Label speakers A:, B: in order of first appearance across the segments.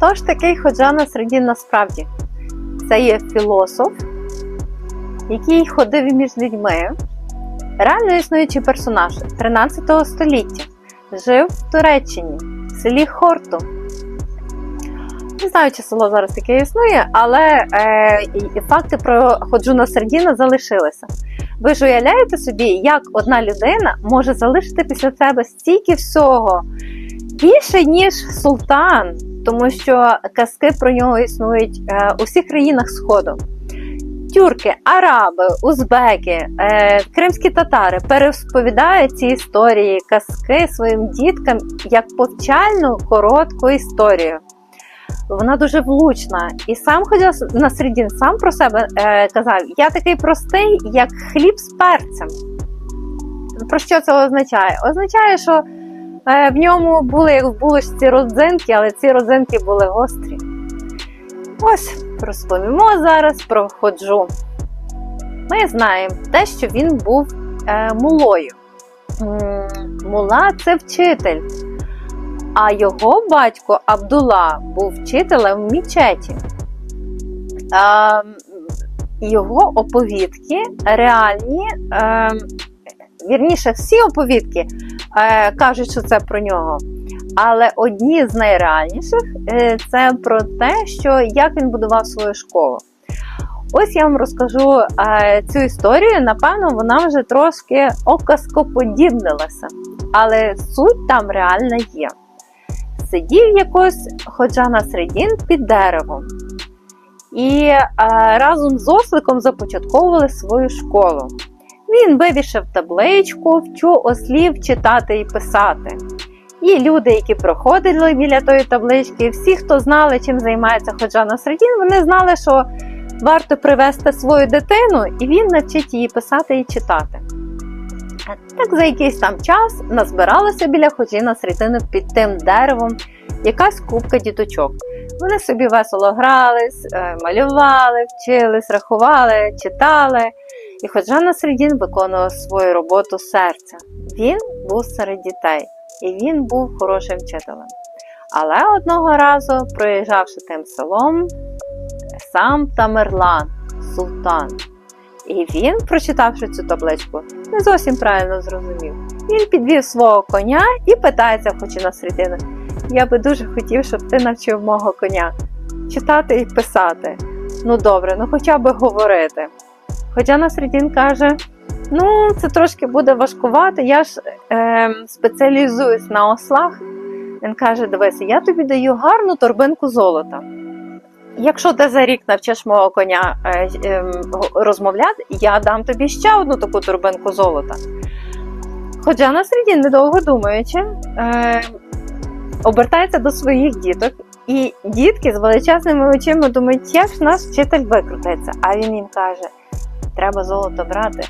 A: Хто ж такий Ходжа Насредін насправді? Це є філософ, який ходив між людьми, реально існуючий персонаж 13 століття. Жив в Туреччині, в селі Хорту. Не знаю, чи село зараз таке існує, але е, і факти про Ходжуна Сердіна залишилися. Ви ж уявляєте собі, як одна людина може залишити після себе стільки всього більше, ніж султан, тому що казки про нього існують е, у всіх країнах Сходу. Тюрки, араби, узбеки, е, кримські татари пересповідають ці історії, казки своїм діткам як повчальну коротку історію. Вона дуже влучна. І сам Ходя Насредін сам про себе е, казав: я такий простий, як хліб з перцем. Про що це означає? Означає, що в ньому були як в булочці родзинки, але ці родзинки були гострі. Ось розповімо зараз про ходжу. Ми знаємо те, що він був е, мулою. Мула це вчитель. А його батько Абдула був вчителем в мічеті. Е, його оповідки реальні, е, вірніше, всі оповідки е, кажуть, що це про нього. Але одні з найреальніших е, це про те, що як він будував свою школу. Ось я вам розкажу е, цю історію. Напевно, вона вже трошки оказкоподібнилася. Але суть там реальна є. Сидів якось Ходжа Насредін під деревом. І е, разом з осликом започатковували свою школу. Він вивішав табличку, вчу ослів читати і писати. І люди, які проходили біля тої таблички, всі, хто знали, чим займається Ходжа Насредін, вони знали, що варто привезти свою дитину, і він навчить її писати і читати. Так за якийсь там час назбиралося біля Ходжі Насредіна під тим деревом якась купка діточок. Вони собі весело грались, е, малювали, вчились, рахували, читали. І Ходжа Насредін виконував свою роботу серця. Він був серед дітей і він був хорошим вчителем. Але одного разу, проїжджавши тим селом, сам Тамерлан, султан. І він, прочитавши цю табличку, не зовсім правильно зрозумів. Він підвів свого коня і питається, хоч і на середину, я би дуже хотів, щоб ти навчив мого коня читати і писати. Ну добре, ну хоча б говорити. Хоча Насредін каже, Ну, це трошки буде важкувати. Я ж е, спеціалізуюсь на ослах. Він каже: дивися, я тобі даю гарну торбинку золота. Якщо ти за рік навчиш мого коня е, е, розмовляти, я дам тобі ще одну таку торбинку золота. Хоча на середі, недовго думаючи, е, обертається до своїх діток, і дітки з величезними очима думають, як ж наш вчитель викрутиться. А він їм каже: треба золото брати.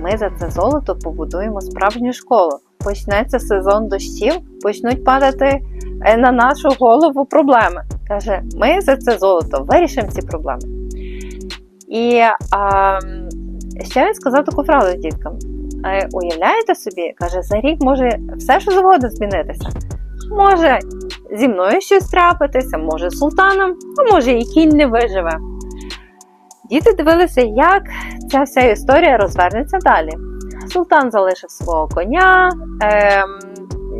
A: Ми за це золото побудуємо справжню школу. Почнеться сезон дощів, почнуть падати е, на нашу голову проблеми. Каже, ми за це золото вирішимо ці проблеми. І а, ще він сказав таку фразу діткам: «Е, уявляєте собі, каже, за рік може все, що завгодно змінитися. Може зі мною щось трапитися, може з султаном, а може і кінь не виживе. Діти дивилися, як ця вся історія розвернеться далі. Султан залишив свого коня, ем,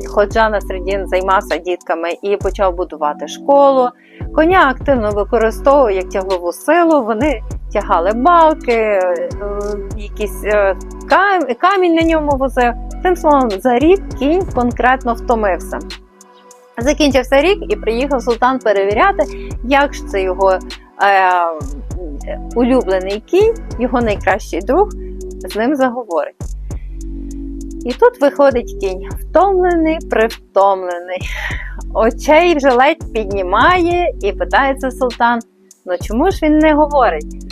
A: Ходжа Насредін займався дітками і почав будувати школу. Коня активно використовував як тяглову силу. Вони тягали балки, е, якийсь е, камінь на ньому возив. Тим словом, за рік кінь конкретно втомився. Закінчився рік і приїхав султан перевіряти, як ж це його е, улюблений кінь, його найкращий друг, з ним заговорить. І тут виходить кінь, втомлений, привтомлений. Очей вже ледь піднімає і питається султан: ну чому ж він не говорить?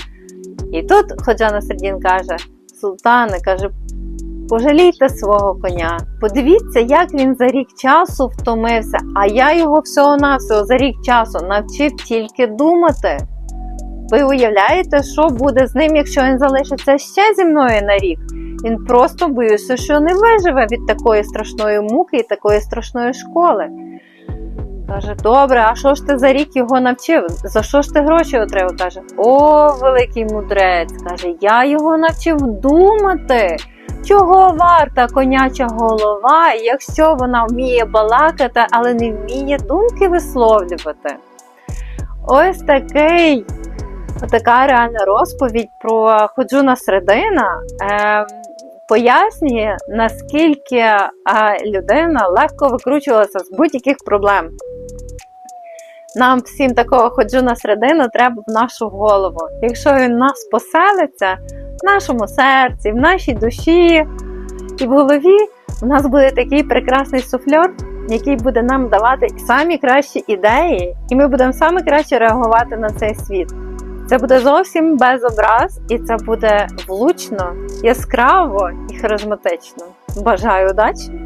A: І тут Ходжа Насредін каже: Султане, каже, пожалійте свого коня. Подивіться, як він за рік часу втомився, а я його всього-навсього за рік часу навчив тільки думати. Ви уявляєте, що буде з ним, якщо він залишиться ще зі мною на рік? Він просто боюся, що не виживе від такої страшної муки і такої страшної школи. Каже, добре, а що ж ти за рік його навчив? За що ж ти гроші отримав? Каже, о, великий мудрець. Каже, я його навчив думати. Чого варта коняча голова, якщо вона вміє балакати, але не вміє думки висловлювати? Ось такий, така реальна розповідь про Ходжуна Средина. Е, пояснює, наскільки е, людина легко викручувалася з будь-яких проблем. Нам всім такого ходжуна середину треба в нашу голову. Якщо він нас поселиться в нашому серці, в нашій душі і в голові, у нас буде такий прекрасний суфльор, який буде нам давати самі кращі ідеї, і ми будемо саме краще реагувати на цей світ. Це буде зовсім без образ, і це буде влучно, яскраво і харизматично. Бажаю удачі!